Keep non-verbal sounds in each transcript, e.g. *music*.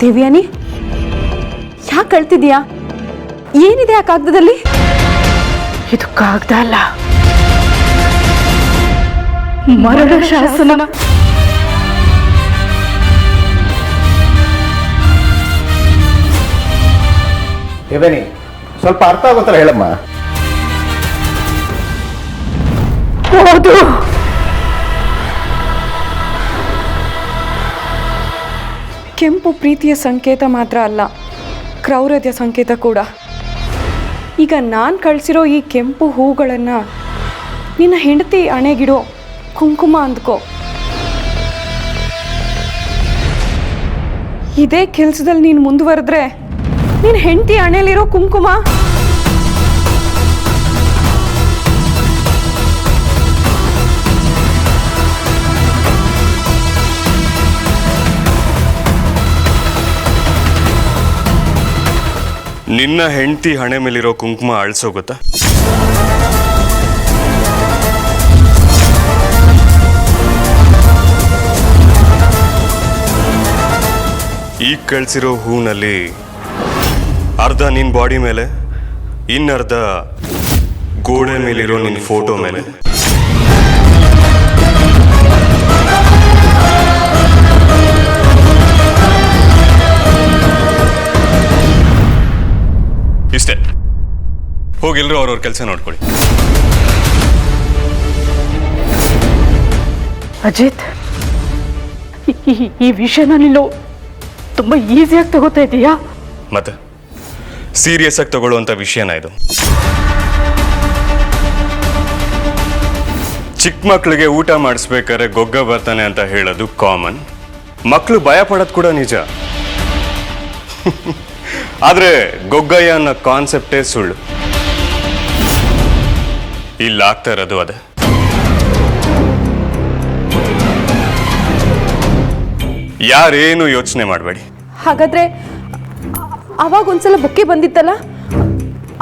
ದೇವ್ಯಾನಿ? ಯಾಕೆ ಕಳ್ತಿದ್ಯಾ ಏನಿದೆ ಆ ಕಾಗದದಲ್ಲಿ? ಇದು ಕಾಗದ ಅಲ್ಲ. ಮರಣ ಶಾಸನ. ದೇವೇನಿ ಸ್ವಲ್ಪ ಅರ್ಥ ಆಗೋತರ ಹೇಳಮ್ಮ. ಓದು ಕೆಂಪು ಪ್ರೀತಿಯ ಸಂಕೇತ ಮಾತ್ರ ಅಲ್ಲ ಕ್ರೌರ್ಯದ ಸಂಕೇತ ಕೂಡ. ಈಗ ನಾನು ಕಳಿಸಿರೋ ಈ ಕೆಂಪು ಹೂಗಳನ್ನು ನಿನ್ನ ಹೆಂಡತಿ ಹಣೆಗಿಡೋ ಕುಂಕುಮ ಅಂದ್ಕೋ. ಇದೇ ಕೆಲಸದಲ್ಲಿ ನೀನು ಮುಂದುವರೆದ್ರೆ ನಿನ್ನ ಹೆಂಡತಿ ಹಣೆಯಲ್ಲಿರೋ ಕುಂಕುಮ ನಿನ್ನ ಹೆಂಡತಿ ಹಣೆ ಮೇಲಿರೋ ಕುಂಕುಮ ಅಳ್ಸೋಗುತ್ತಾ ಈಗ ಕಳಿಸಿರೋ ಹೂನಲ್ಲಿ ಅರ್ಧ ನಿನ್ನ ಬಾಡಿ ಮೇಲೆ, ಇನ್ನರ್ಧ ಗೋಡೆ ಮೇಲಿರೋ ನಿನ್ನ ಫೋಟೋ ಮೇಲೆ. ಇಷ್ಟೇ. ಹೋಗಿಲ್ರು ಅವ್ರವ್ರ ಕೆಲಸ ನೋಡ್ಕೊಳ್ಳಿ. ಅಜಿತ್ ಈ- ಈ- ನಾನಿಲ್ಲೋ ವಿಷಯನ ನೀನು ತುಂಬ ಈಸಿಯಾಗಿ ತಗೋತಾ ಇದೀಯಾ? ಮತ್ತೆ? ಸೀರಿಯಸ್ ಆಗಿ ತಗೊಳ್ಳುವಂಥ ವಿಷಯನ ಇದು. ಚಿಕ್ಕ ಮಕ್ಕಳಿಗೆ ಊಟ ಮಾಡಿಸ್ಬೇಕಾದ್ರೆ ಗೊಗ್ಗ ಬರ್ತಾನೆ ಅಂತ ಹೇಳೋದು ಕಾಮನ್ ಮಕ್ಕಳು ಭಯ ಪಡೋದು ಕೂಡ ನಿಜ. *laughs* ಆದರೆ ಗೊಗ್ಗಯ್ಯ ಅನ್ನೋ ಕಾನ್ಸೆಪ್ಟೇ ಸುಳ್ಳು. ಇಲ್ಲಾಗ್ತಾ ಇರೋದು ಅದೇ. ಯಾರೇನು ಯೋಚನೆ ಮಾಡಬೇಡಿ. ಹಾಗಾದ್ರೆ ಅವಾಗ ಒಂದ್ಸಲ ಬೊಕ್ಕೆ ಬಂದಿತ್ತಲ್ಲ?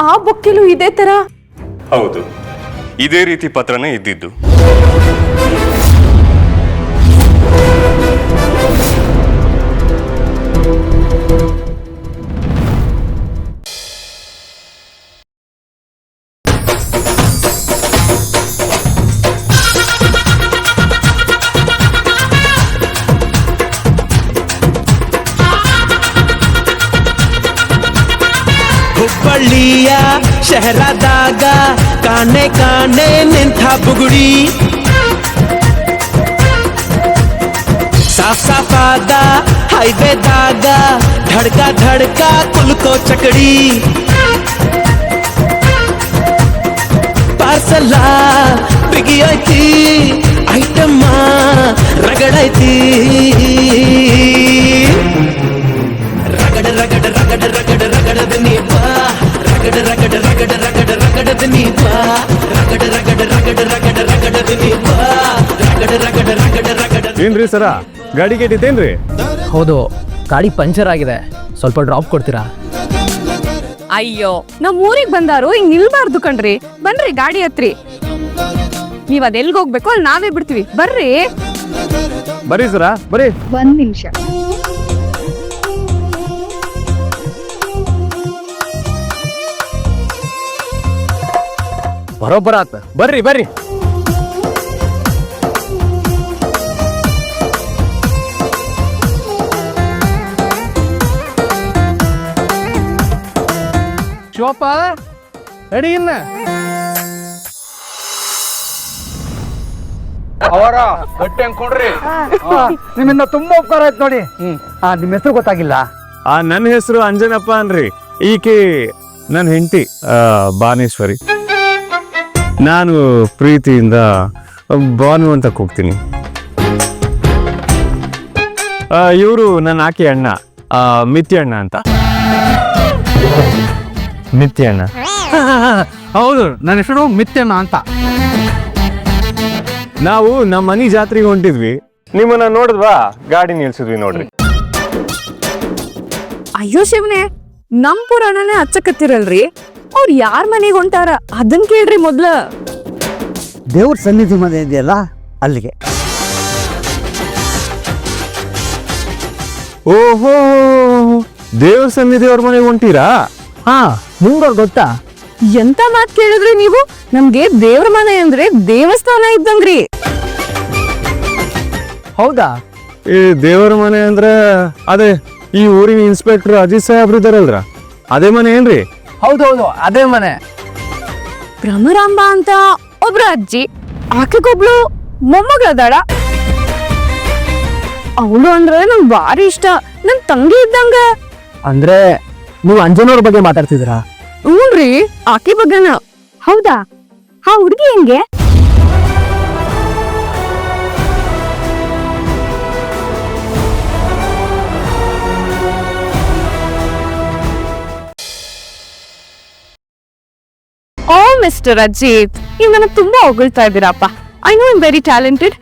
ಆ ಬೊಕ್ಕೆಲೂ ಇದೇ ತರ? ಹೌದು. ಇದೇ ರೀತಿ ಪತ್ರನೇ ಇದ್ದಿದ್ದು. ಹುಬ್ಬಳ್ಳಿಯ ಶಹರದಾಗ ಕಾಣೆ ಕಾಣೆ ನಿಂತ ಬುಗುಡಿ ಸಾಫ್ ಸಾಫಾದ ಹೈವೇದಾಗ ಧಡ್ಕ ಧಡ್ಕ ಕುಲ್ಕೋ ಚಕಡಿ ಪಾರ್ಸಲ ಬಿಗಿಯೈತಿ ಐಟಮ್ಮ ರಗಡೈತಿ ರಗಡ ರಗಡ ರಗಡ ರಗಡ ರಗಡದ ನೀಪ ರಗಡ ರಗಡ ರಗಡ ರಗಡ ರಗಡ ನೀಪ ರಗಡ ರಗಡ ರಗಡ ರಗಡ ರಗಡ ನೀಪ ರಗಡ ರಗಡ ರಗಡ ರಗಡ ಏನ್ರಿ ಸರ ಗಾಡಿ ಕೆಟ್ಟಿದ್ದೇನ್ರಿ ಹೌದು ಗಾಡಿ ಪಂಚರ್ ಆಗಿದೆ ಸ್ವಲ್ಪ ಡ್ರಾಪ್ ಕೊಡ್ತೀರಾ ಅಯ್ಯೋ ನಮ್ ಊರಿಗೆ ಬಂದಾರು ಹಿಂಗ್ ನಿಲ್ಬಾರ್ದು ಕಣ್ರಿ ಬನ್ರಿ ಗಾಡಿ ಹತ್ರಿ ನೀವ್ ಅದ್ ಎಲ್ಗ್ ಹೋಗ್ಬೇಕು ಅಲ್ಲಿ ನಾವೇ ಬಿಡ್ತೀವಿ ಬರ್ರಿ ಬರ್ರಿ ಸರ ಬರ್ರಿ ಒಂದ್ ನಿಮಿಷ ಬರೋಬ್ಬರ ಆತ. ಬರ್ರಿ ಬರ್ರಿ. ಶಿವಪ್ಪ ರೆಡಿ ಇನ್ನ. ಅವರ ಬಟ್ಟೆ ಅನ್ಕೊಂಡ್ರಿ ನಿಮ್ಮಿಂದ ತುಂಬಾ ಉಪಕಾರ ಆಯ್ತು ನೋಡಿ. ಆ ನಿಮ್ಮ ಹೆಸರು ಗೊತ್ತಾಗಿಲ್ಲ? ಆ ನನ್ನ ಹೆಸರು ಅಂಜನಪ್ಪ ಅನ್ರಿ. ಈಕೆ ನನ್ನ ಹೆಂಡತಿ ಬಾನೇಶ್ವರಿ. ನಾನು ಪ್ರೀತಿಯಿಂದ ಬಾನು ಅಂತ ಕೂಗ್ತೀನಿ. ಇವರು ನನ್ನ ಆಕೆ ಅಣ್ಣ ಆ, ಮಿತ್ತಿ ಅಣ್ಣ ಅಂತ. ಮಿತಿ ಅಣ್ಣ? ಹೌದು ನನ್ನ ಹೆಸರು ಮಿತ್ಯಣ್ಣ ಅಂತ. ನಾವು ನಮ್ಮ ಮನೆ ಜಾತ್ರೆಗೆ ಹೊಂಟಿದ್ವಿ. ನಿಮ್ಮನ್ನ ನೋಡಿದ್ವಾ? ಗಾಡಿ ನಿಲ್ಸಿದ್ವಿ ನೋಡ್ರಿ. ಅಯ್ಯೋ ಶಿವನೇ ನಮ್ಮ ಪುರಾಣನೇ ಹಚ್ಚಕತ್ತಿರಲ್ರಿ ಅವ್ರು ಯಾರ್ ಮನೆಗೆ ಹೊಂಟಾರ? ಅದನ್ನ ಕೇಳ್ರಿ ಮೊದ್ಲ. ದೇವ್ರ ಸನ್ನಿಧಿ ಮನೆ ಇದೆಯಲ್ಲ ಅಲ್ಲಿಗೆ. ಓಹೋ ದೇವ್ರ ಸನ್ನಿಧಿಯವ್ರ ಮನೆಗೆ ಹೊಂಟೀರಾ? ಹಾ ನಿಮ್ಗೆ ಗೊತ್ತಾ? ಎಂತ ಮಾತ್ ಕೇಳಿದ್ರಿ ನೀವು? ನಮ್ಗೆ ದೇವ್ರ ಮನೆ ಅಂದ್ರೆ ದೇವಸ್ಥಾನ ಇದ್ದಂಗ್ರಿ. ಹೌದಾ? ಈ ದೇವರ ಮನೆ ಅಂದ್ರೆ ಅದೇ ಈ ಊರಿನ ಇನ್ಸ್ಪೆಕ್ಟರ್ ಅಜಿತ್ ಸಾಹೇಬ್ರು ಇದಾರಲ್ರ ಅದೇ ಮನೆ ಏನ್ರಿ? ಹೌದೌದು ಅದೇ ಮನೆ. ಭ್ರಮರಾಂಬ ಅಂತ ಒಬ್ರು ಅಜ್ಜಿ ಆಕೆಗೊಬ್ಳು ಮೊಮ್ಮಗಳದಾಳ ಅವಳು ಅಂದ್ರೆ ನಂಗೆ ಭಾರಿ ಇಷ್ಟ ನನ್ ತಂಗಿ ಇದ್ದಂಗ. ಅಂದ್ರೆ ನೀವು ಅಂಜನವ್ರ ಬಗ್ಗೆ ಮಾತಾಡ್ತಿದ್ದೀರಾ? ರೀ ಆಕೆ ಬಗ್ಗೆನ. ಹೌದಾ? ಆ ಹುಡುಗಿ ಹೆಂಗೆ? ಮಿಸ್ಟರ್ ಅಜಿತ್ ನೀವು ನನಗೆ ತುಂಬಾ ಹೊಗಳ್ತಾ ಇದ್ದೀರಪ್ಪ. I know I'm very talented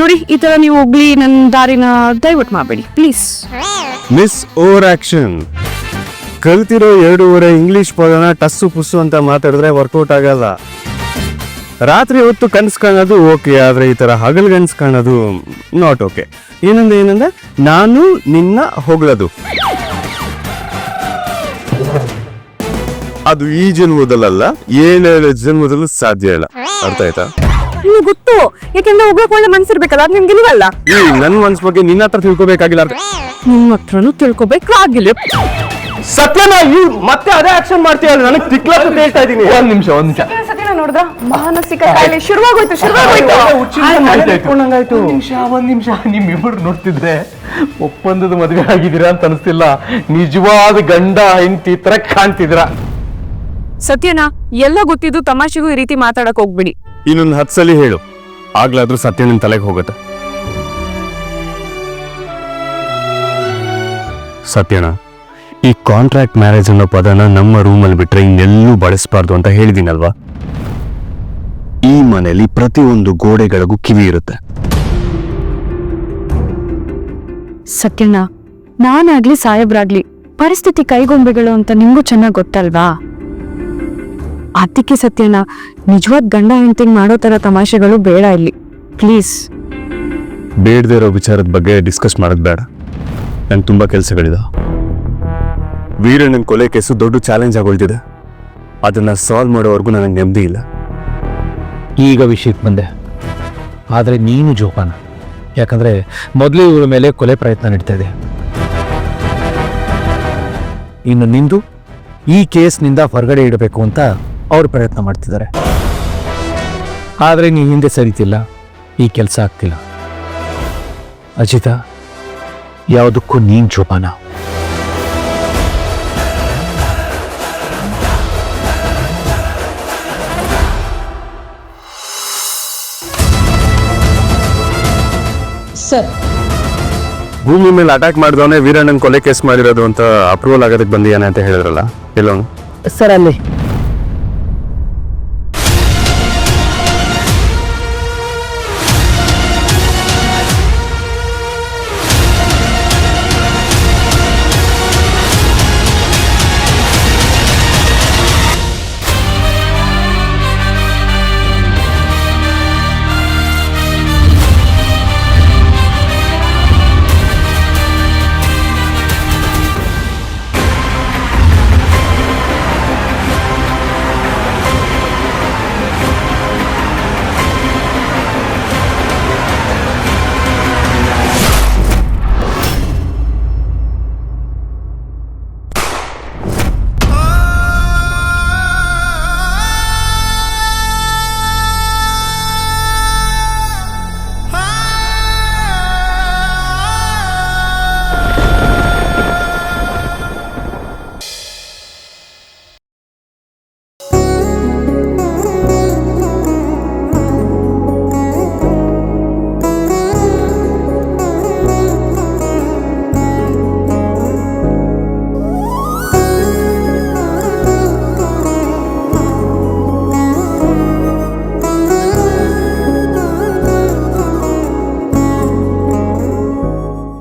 ನೋಡಿ, ಈ ತರ ನೀವು ಹೋಗ್ಲಿ ನನ್ನ ದಾರಿನ ದಯವಿಟ್ಟು ಮಾಡಬೇಡಿ. ಪ್ಲೀಸ್ ಮಿಸ್ ಓವರ್ ಆಕ್ಷನ್ ಕಲ್ತಿರೋ ಎರಡೂವರೆ ಇಂಗ್ಲಿಷ್ ಪದನ ಟಸ್ಸು ಪುಸ್ಸು ಅಂತ ಮಾತಾಡಿದ್ರೆ ವರ್ಕೌಟ್ ಆಗಲ್ಲ. ರಾತ್ರಿ ಹೊತ್ತು ಕನಸು ಕಾಣೋದು ಓಕೆ ಆದ್ರೆ ಈ ತರ ಹಗಲು ಕನಸು ಕಾಣೋದು ನಾಟ್ ಓಕೆ ಏನಂದ್ರೆ ಏನಂದ್ರೆ ನಾನು ನಿನ್ನ ಹೊಗಳದು. ಅದು ಈ ಜನ್ಮದಲ್ಲ ಏನೇ ಜನ್ಮದಲ್ಲೂ ಸಾಧ್ಯ ಇಲ್ಲ. ಅರ್ಥ ಆಯ್ತಾ? ನಿಮ್ಗೆ ಗೊತ್ತು. ಯಾಕೆಂದ್ರೆ ಹೋಗ್ಬೇಕು ಒಳ್ಳೆ ಮನ್ಸಿರ್ಬೇಕಲ್ಲ ಅದ್ ನಿಮ್ಗೆ ಇಲ್ವಲ್ಲ? ಈ ನನ್ ಮನ್ಸ್ ಬಗ್ಗೆ ನಿನ್ನ ಹತ್ರ ತಿಳ್ಕೊಬೇಕಾಗಿಲ್ಲ ಅರ್ಥ. ಹತ್ರನು ತಿಳ್ಕೊಬೇಕು ತಿಳ್ಕೊಬೇಕಾಗಿಲ್ಲ ಸತ್ಯನ ಈ ಮತ್ತೆ ಅದೇ ಆಕ್ಷನ್ ಮಾಡ್ತೀಯಲ್ಲ ನನಗೆ ತಿಕ್ಲಾಸ ಹೇಳ್ತಾ ಇದೀನಿ. ಒಂದ್ ನಿಮಿಷ ಒಂದ್ ನಿಮಿಷ. ಸತ್ಯನ ನೋಡ್ದ ಮಾನಸಿಕ ಕಾಯಿಲೆ ಶುರುವಾಗೋಯ್ತು ಶುರುವಾಗೋಯ್ತು. ಒಂದ್ ನಿಮಿಷ ಒಂದ್ ನಿಮಿಷ. ನಿಮ್ ಇಬ್ಬರು ನೋಡ್ತಿದ್ರೆ ಒಪ್ಪಂದದ ಮದುವೆ ಆಗಿದ್ದೀರಾ ಅಂತ ಅನಿಸ್ತಿಲ್ಲ. ನಿಜವಾದ ಗಂಡ ಹೆಂಡತಿ ತರ ಕಾಣ್ತಿದ್ದೀರಾ? ಸತ್ಯನಾ ಎಲ್ಲ ಗೊತ್ತಿದ್ದು ತಮಾಷೆಗೂ ಈ ರೀತಿ ಮಾತಾಡಕ್ ಹೋಗ್ಬಿಡಿ. ಇನ್ನೊಂದು ಹತ್ತು ಸಲ ಹೇಳು. ಆಗ್ಲಾದ್ರೂ ಸತ್ಯ ನಿನ್ ತಲೆಗೆ ಹೋಗುತ್ತೆ. ಸತ್ಯನ ಈ ಕಾಂಟ್ರಾಕ್ಟ್ ಮ್ಯಾರೇಜ್ ಅನ್ನೋ ಪದನ ನಮ್ಮ ರೂಮಲ್ಲಿ ಬಿಟ್ರೆ ಇನ್ನೆಲ್ಲೂ ಬಳಸಬಾರ್ದು ಅಂತ ಹೇಳಿದೀನಲ್ವಾ? ಈ ಮನೆಯಲ್ಲಿ ಪ್ರತಿಯೊಂದು ಗೋಡೆಗಳಿಗೂ ಕಿವಿ ಇರುತ್ತೆ. ಸತ್ಯಣ್ಣ ನಾನಾಗ್ಲಿ ಸಾಹೇಬ್ರಾಗ್ಲಿ ಪರಿಸ್ಥಿತಿ ಕೈಗೊಂಬೆಗಳು ಅಂತ ನಿಮ್ಗೂ ಚೆನ್ನಾಗ್ ಗೊತ್ತಲ್ವಾ? ಅದಕ್ಕೆ ಸತ್ಯಣ್ಣ ನಿಜವಾದ ಗಂಡ ಹೆಂಡತಿಗೆ ಮಾಡೋ ತರ ತಮಾಷೆಗಳು ಬೇಡ ಇಲ್ಲಿ. ಪ್ಲೀಸ್. ಬೇಡದೇ ಇರೋ ವಿಚಾರದ ಬಗ್ಗೆ ಡಿಸ್ಕಸ್ ಮಾಡೋದು ಬೇಡ. ನಂಗೆ ತುಂಬ ಕೆಲಸಗಳಿದೆ ವೀರಣ್ಣನ ಕೊಲೆ ಕೇಸು ದೊಡ್ಡ ಚಾಲೆಂಜ್ ಆಗೋಳ್ತಿದೆ ಅದನ್ನ ಸಾಲ್ವ್ ಮಾಡೋವರೆಗೂ ನನಗೆ ನೆಮ್ಮದಿ ಇಲ್ಲ. ಈಗ ವಿಷಯಕ್ಕೆ ಬಂದೆ. ಆದರೆ ನೀನು ಜೋಪಾನ. ಯಾಕಂದ್ರೆ ಮೊದಲೇ ಇವರ ಮೇಲೆ ಕೊಲೆ ಪ್ರಯತ್ನ ನಡೀತಾ ಇದೆ. ಇನ್ನು ನಿಂದು ಈ ಕೇಸ್ನಿಂದ ಹೊರಗಡೆ ಇಡಬೇಕು ಅಂತ ಅವ್ರು ಪ್ರಯತ್ನ ಮಾಡ್ತಿದ್ದಾರೆ. ಆದರೆ ನೀ ಹಿಂದೆ ಸರಿತಿಲ್ಲ ಈ ಕೆಲಸ ಆಗ್ತಿಲ್ಲ. ಅಜಿತ ಯಾವುದಕ್ಕೂ ನೀನ್ ಜೋಪಾನ. ಸರ್. ಭೂಮಿ ಮೇಲೆ ಅಟ್ಯಾಕ್ ಮಾಡಿದವನೇ ವೀರಣ್ಣನ ಕೊಲೆ ಕೇಸ್ ಮಾಡಿರೋದು ಅಂತ ಅಪ್ರೂವಲ್ ಆಗೋದಕ್ಕೆ ಬಂದಿಯಾನೆ ಅಂತ ಹೇಳಿದ್ರಲ್ಲ ಎಲ್ಲವನು ಸರ್ ಅಲ್ಲಿ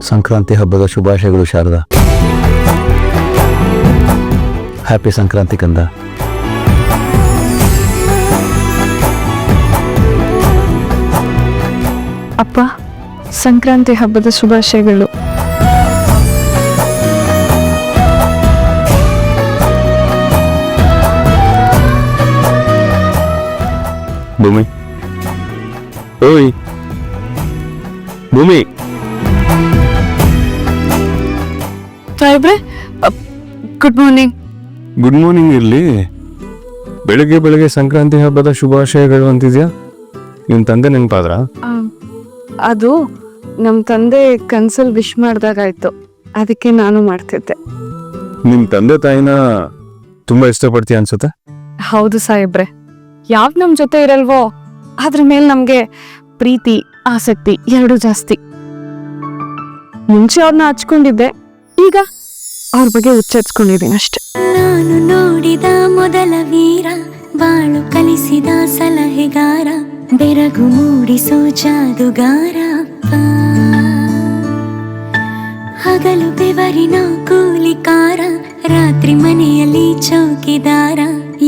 ಸಂಕ್ರಾಂತಿ ಹಬ್ಬದ ಶುಭಾಶಯಗಳು ಶಾರದಾ. ಹ್ಯಾಪಿ ಸಂಕ್ರಾಂತಿ ಕಂದ. ಅಪ್ಪ ಸಂಕ್ರಾಂತಿ ಹಬ್ಬದ ಶುಭಾಶಯಗಳು. ಭೂಮಿ. ಓಯ್. ಭೂಮಿ. ಸಾಹೇಬ್ರೆ ಗುಡ್ ಮಾರ್ನಿಂಗ್ ಗುಡ್ ಮಾರ್ನಿಂಗ್ ಇರ್ಲಿ. ಬೆಳಗ್ಗೆ ಬೆಳಗ್ಗೆ ಸಂಕ್ರಾಂತಿ ಹಬ್ಬದ ಶುಭಾಶಯಗಳು ಅಂತಿದ್ಯಾ? ನಿಮ್ ತಂದೆ ನೆನಪಾದ್ರ? ಅದು ನಮ್ಮ ತಂದೆ ಕನ್ಸಲ್ ವಿಶ್ ಮಾಡ್ದಾಗಾಯ್ತು. ಅದಕ್ಕೆ ನಾನು ಮಾಡ್ತಿದ್ದೆ. ನಿಮ್ ತಂದೆ ತಾಯಿನ ತುಂಬಾ ಇಷ್ಟಪಡ್ತೀಯ ಅನ್ಸುತ್ತೆ? ಹೌದು ಸಾಹೇಬ್ರೆ. ಯಾವ್ ನಮ್ ಜೊತೆ ಇರಲ್ವೋ ಅದ್ರ ಮೇಲೆ ನಮ್ಗೆ ಪ್ರೀತಿ ಆಸಕ್ತಿ ಎರಡು ಜಾಸ್ತಿ. ಮುಂಚೆ ಅವ್ರನ್ನ ಹಚ್ಕೊಂಡಿದ್ದೆ. ಈಗ ಅವ್ರ ಬಗ್ಗೆ ಹುಚ್ಚೆಚ್ಕೊಂಡಿದ್ದೀನಿ ಅಷ್ಟೆ. ನಾನು ನೋಡಿದ ಮೊದಲ ವೀರ ಬಾಳು ಕಲಿಸಿದ ಸಲಹೆಗಾರ ಬೆರಗು ಮೂಡಿಸೋ ಜಾದುಗಾರ ಅಪ್ಪ. ಹಗಲು ಬೆವರಿನ ಕೂಲಿಕಾರ ರಾತ್ರಿ ಮನೆಯಲ್ಲಿ ಚೌಕಿದಾರ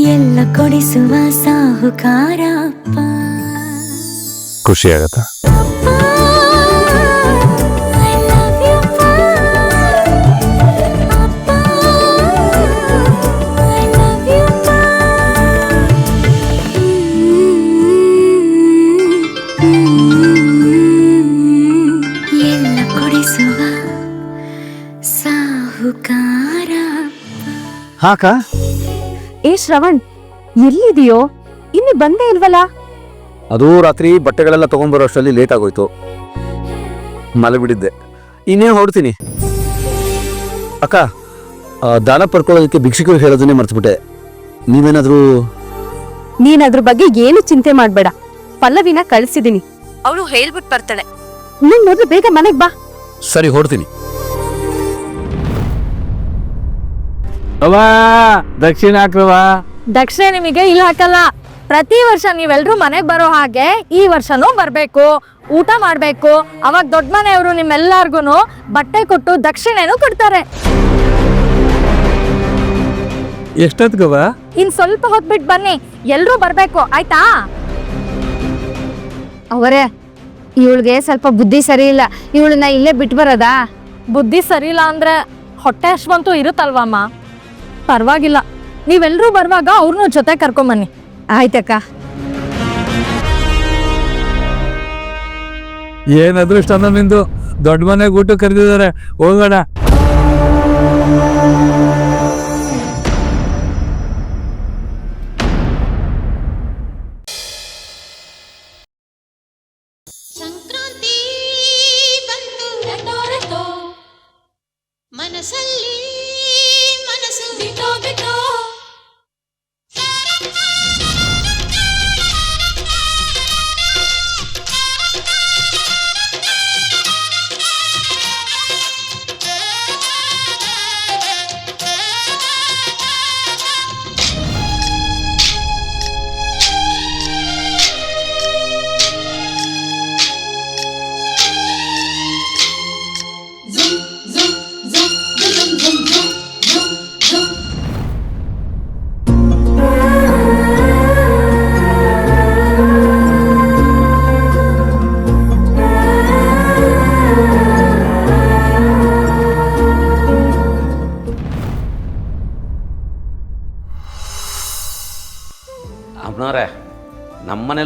ಎಲ್ಲ ಕೊಡಿಸುವ ಸಾಹುಕಾರ ಅಪ್ಪ. ಖುಷಿ ಆಗತ್ತಾ? ಹಾಕ. ಏ ಶ್ರವಣ್ ಎಲ್ಲಿದೆಯೋ ಇನ್ನು ಬಂದೇ ಇಲ್ವಲ್ಲ? ಅದು ರಾತ್ರಿ ಬಟ್ಟೆಗಳೆಲ್ಲ ತಗೊಂಡ್ಬರೋ ಅಷ್ಟರಲ್ಲಿ ಲೇಟ್ ಆಗೋಯ್ತು ಮಲಬಿಡಿದ್ದೆ ಇನ್ನೇ ಹೊರಡ್ತೀನಿ? ಅಕ್ಕ ಆ, ದಾನ ಪಡ್ಕೊಳ್ಳೋದಕ್ಕೆ ಭಿಕ್ಷುಕರು ಹೇಳೋದನ್ನೇ ಮರ್ತ್ಬಿಟ್ಟೆ. ನೀವೇನಾದ್ರೂ ನೀನ್ ಅದ್ರ ಬಗ್ಗೆ ಏನು ಚಿಂತೆ ಮಾಡ್ಬೇಡ. ಪಲ್ಲವಿನ ಕಳ್ಸಿದೀನಿ ಅವಳು ಹೇಳ್ಬಿಟ್ ಬರ್ತಾಳೆ. ನೀನ್ ಮೊದ್ಲು ಬೇಗ ಮನೆಗ್ ಬಾ. ಸರಿ ಹೊರಡ್ತೀನಿ ದಕ್ಷಿಣ ಹಾಕ್ರವಾ? ದಕ್ಷಿಣ ನಿಮಗೆ ಇಲ್ಲಿ ಹಾಕಲ್ಲ. ಪ್ರತಿ ವರ್ಷ ನೀವೆಲ್ರೂ ಮನೆಗೆ ಬರೋ ಹಾಗೆ ಈ ವರ್ಷನೂ ಬರಬೇಕು ಊಟ ಮಾಡಬೇಕು. ಅವಾಗ ದೊಡ್ಡ ಮನೆಯವರು ನಿಮ್ಮೆಲ್ಲಾರ್ಗು ಬಟ್ಟೆ ಕೊಟ್ಟು ದಕ್ಷಿಣೆನೂ ಕೊಡ್ತಾರೆ. ಎಷ್ಟೊತ್ಗವ ಇನ್ ಸ್ವಲ್ಪ ಹೊತ್ಬಿಟ್ಟು ಬನ್ನಿ ಎಲ್ಲರೂ ಬರಬೇಕು ಆಯ್ತಾ? ಅವರೇ ಇವಳಿಗೆ ಸ್ವಲ್ಪ ಬುದ್ಧಿ ಸರಿ ಇಲ್ಲ. ಇವಳನ್ನ ಇಲ್ಲೇ ಬಿಟ್ಟು ಬರೋದಾ ಬುದ್ಧಿ ಸರಿ ಇಲ್ಲ ಅಂದ್ರೆ ಹೊಟ್ಟೆ ಅಶ್ವಂತೂ ಇರುತ್ತಲ್ವಮ್ಮ? ಪರವಾಗಿಲ್ಲ. ನೀವೆಲ್ಲರೂ ಬರುವಾಗ ಅವ್ರನ್ನೂ ಜೊತೆ ಕರ್ಕೊಂಬನ್ನಿ. ಆಯ್ತಕ್ಕ. ಏನ್ ಅದೃಷ್ಟ ನಿಂದು. ದೊಡ್ಡ ಮನೆಗೆ ಊಟ ಕರೆದಿದ್ದಾರೆ. ಹೋಗೋಣ.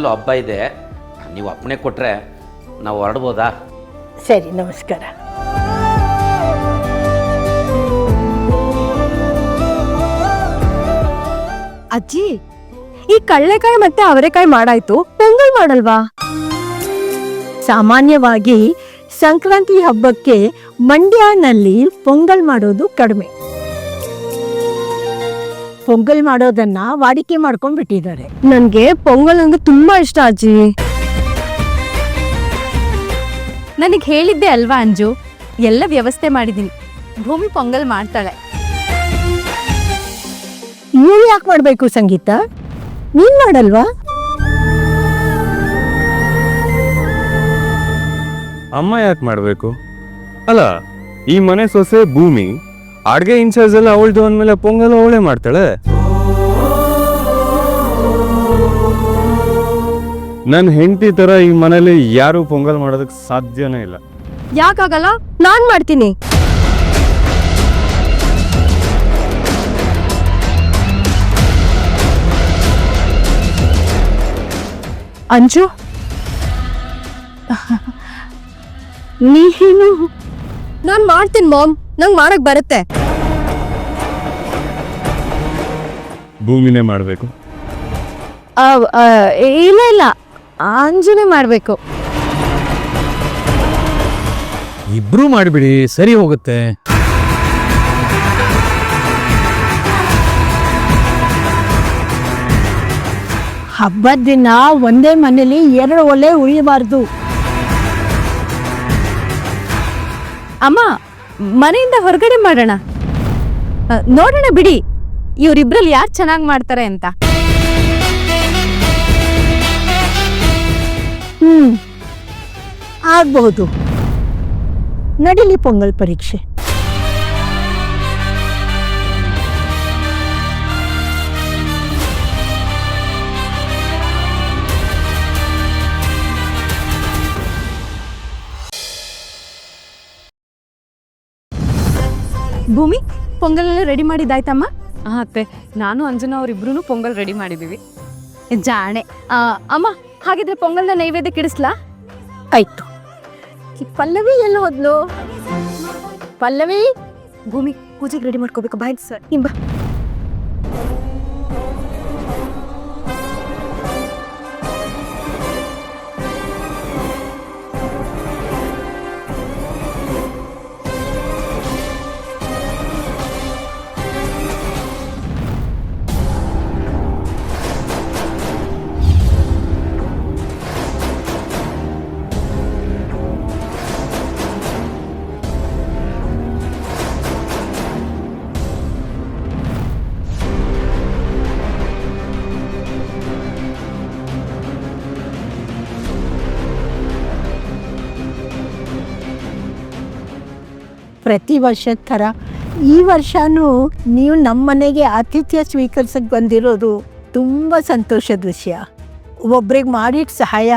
ನಮ್ಮನೇಲೂ ಹಬ್ಬ ಇದೆ. ನೀವು ಅಪ್ಪಣೆ ಕೊಟ್ಟರೆ ನಾವು ಹೊರಡ್ಬೋದಾ? ಸರಿ ನಮಸ್ಕಾರ. ಅಜ್ಜಿ ಈ ಕಳ್ಳೆಕಾಯಿ ಮತ್ತೆ ಅವರೆಕಾಯಿ ಮಾಡಾಯ್ತು. ಪೊಂಗಲ್ ಮಾಡಲ್ವಾ? ಸಾಮಾನ್ಯವಾಗಿ ಸಂಕ್ರಾಂತಿ ಹಬ್ಬಕ್ಕೆ ಮಂಡ್ಯನಲ್ಲಿ ಪೊಂಗಲ್ ಮಾಡೋದು ಕಡಿಮೆ. ಪೊಂಗಲ್ ಮಾಡೋದನ್ನ ವಾಡಿಕೆ ಮಾಡ್ಕೊಂಡ್ಬಿಟ್ಟಿದ್ದಾರೆ. ನನ್ಗೆ ಪೊಂಗಲ್ ಅಂದ್ರೆ ತುಂಬಾ ಇಷ್ಟ ಅಜ್ಜಿ. ನನಗೆ ಹೇಳಿದ್ದೆ ಅಲ್ವಾ ಅಂಜು? ಎಲ್ಲ ವ್ಯವಸ್ಥೆ ಮಾಡಿದೀನಿ. ಭೂಮಿ ಪೊಂಗಲ್ ಮಾಡ್ತಾಳೆ. ನೀವು ಯಾಕೆ ಮಾಡ್ಬೇಕು ಸಂಗೀತ? ನೀನ್ ಮಾಡಲ್ವಾ? ಅಮ್ಮ ಯಾಕೆ ಮಾಡ್ಬೇಕು? ಅಲ್ಲ ಈ ಮನೆ ಸೊಸೆ ಭೂಮಿ. ಅಡ್ಗೆ ಇನ್ಚಾರ್ಜ್ ಎಲ್ಲ ಅವಳದು ಅಂದ್ಮೇಲೆ ಪೊಂಗಲ್ ಅವಳೇ ಮಾಡ್ತಾಳೆ. ನನ್ನ ಹೆಂಡತಿ ತರ ಈ ಮನೇಲಿ ಯಾರು ಪೊಂಗಲ್ ಮಾಡೋದಕ್ಕೆ ಸಾಧ್ಯನೇ ಇಲ್ಲ. ಯಾಕಾಗಲ್ಲ? ನಾನ್ ಮಾಡ್ತೀನಿ. ಅಂಜು? *laughs* ನೀನು? ನಾನ್ ಮಾಡ್ತೀನಿ ಮಾಮ್. ನಂಗೆ ಮಾಡಕ್ ಬರುತ್ತೆ. ಭೂಮಿನೇ ಮಾಡಬೇಕು. ಆ, ಆ, ಇಲ್ಲ ಇಲ್ಲ. ಆಂಜನೇ ಮಾಡಬೇಕು. ಇಬ್ರು ಮಾಡಿಬಿಡಿ ಸರಿ ಹೋಗುತ್ತೆ. ಹಬ್ಬದ ದಿನ ಒಂದೇ ಮನೇಲಿ ಎರಡು ಒಲೆ ಉಳಿಯಬಾರ್ದು ಅಮ್ಮ ಮನೆಯಿಂದ ಹೊರಗಡೆ ಮಾಡೋಣ. ನೋಡೋಣ ಬಿಡಿ. ಇವರಿಬ್ರಲ್ಲಿ ಯಾರು ಚೆನ್ನಾಗಿ ಮಾಡ್ತಾರೆ ಅಂತ. ಹ್ಮ್. ಆಗ್ಬಹುದು. ನಡಿಲಿ ಪೊಂಗಲ್ ಪರೀಕ್ಷೆ. ಭೂಮಿ ಪೊಂಗಲ್ ಎಲ್ಲ ರೆಡಿ ಮಾಡಿದ್ದಾಯ್ತಮ್ಮ? ಹಾಂ ಅತ್ತೆ ನಾನು ಅಂಜನ ಅವರಿಬ್ರು ಪೊಂಗಲ್ ರೆಡಿ ಮಾಡಿದ್ದೀವಿ ಜಾಣೆ. ಆ, ಅಮ್ಮ ಹಾಗಿದ್ರೆ ಪೊಂಗಲ್ನ ನೈವೇದ್ಯ ಕಿಡಿಸ್ಲಾ? ಆಯ್ತು. ಈ ಪಲ್ಲವಿ ಎಲ್ಲ ಹೋದ್ಲು? ಪಲ್ಲವಿ? ಭೂಮಿ ಪೂಜೆಗೆ ರೆಡಿ ಮಾಡ್ಕೋಬೇಕು. ಬಾಯ್ ಸರ್ ಹಿಂಬ ಪ್ರತಿ ವರ್ಷದ ಥರ. ಈ ವರ್ಷನೂ ನೀವು ನಮ್ಮ ಮನೆಗೆ ಆತಿಥ್ಯ ಸ್ವೀಕರಿಸಕ್ಕೆ ಬಂದಿರೋದು ತುಂಬ ಸಂತೋಷದ ವಿಷಯ. ಒಬ್ಬರಿಗೆ ಮಾಡಿಟ್ಟು ಸಹಾಯ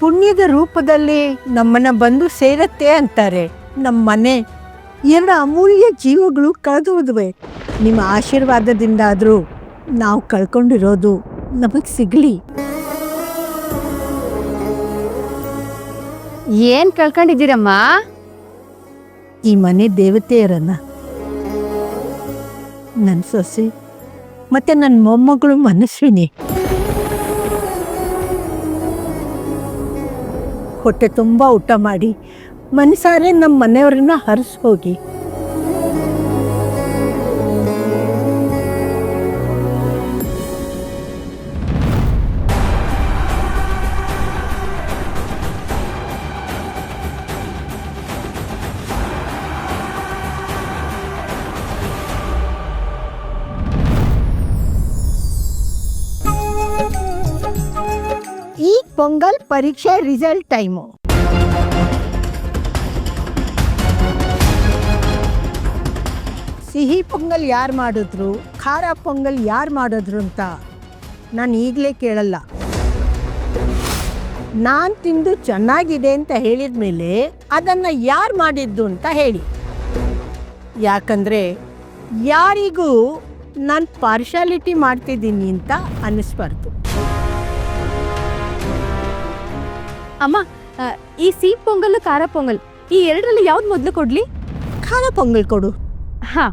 ಪುಣ್ಯದ ರೂಪದಲ್ಲಿ ನಮ್ಮನ್ನು ಬಂದು ಸೇರತ್ತೆ ಅಂತಾರೆ ನಮ್ಮ ಮನೆ. ಎರಡು ಅಮೂಲ್ಯ ಜೀವಗಳು ಕಳೆದು ನಿಮ್ಮ ಆಶೀರ್ವಾದದಿಂದಾದರೂ ನಾವು ಕಳ್ಕೊಂಡಿರೋದು ನಮಗೆ ಸಿಗಲಿ. ಏನು ಕಳ್ಕೊಂಡಿದ್ದೀರಮ್ಮ? ಈ ಮನೆ ದೇವತೆಯರನ್ನ. ನನ್ನ ಸೊಸೆ ಮತ್ತೆ ನನ್ನ ಮೊಮ್ಮಗಳು ಮನಸ್ವಿನಿ. ಹೊಟ್ಟೆ ತುಂಬ ಊಟ ಮಾಡಿ ಮನಸಾರೆ ನಮ್ಮ ಮನೆಯವ್ರನ್ನ ಹರಿಸ್ ಪೊಂಗಲ್ ಪರೀಕ್ಷೆ ರಿಸಲ್ಟ್ ಟೈಮು. ಸಿಹಿ ಪೊಂಗಲ್ ಯಾರು ಮಾಡಿದ್ರು, ಖಾರ ಪೊಂಗಲ್ ಯಾರು ಮಾಡಿದ್ರು ಅಂತ ನಾನು ಈಗಲೇ ಕೇಳಲ್ಲ. ನಾನು ತಿಂದು ಚೆನ್ನಾಗಿದೆ ಅಂತ ಹೇಳಿದ ಮೇಲೆ ಅದನ್ನು ಯಾರು ಮಾಡಿದ್ದು ಅಂತ ಹೇಳಿ. ಯಾಕಂದರೆ ಯಾರಿಗೂ ನಾನು ಪಾರ್ಶಾಲಿಟಿ ಮಾಡ್ತಿದ್ದೀನಿ ಅಂತ ಅನ್ನಿಸ್ಬಾರ್ದು ಅಮ್ಮ ಈ ಸಿಹಿ ಪೊಂಗಲ್ ಖಾರ ಪೊಂಗಲ್ ಈ ಎರಡರಲ್ಲಿ ಯಾವ್ದು ಮೊದಲು ಕೊಡ್ಲಿ? ಖಾರ ಪೊಂಗಲ್ ಕೊಡು. ಹಾ.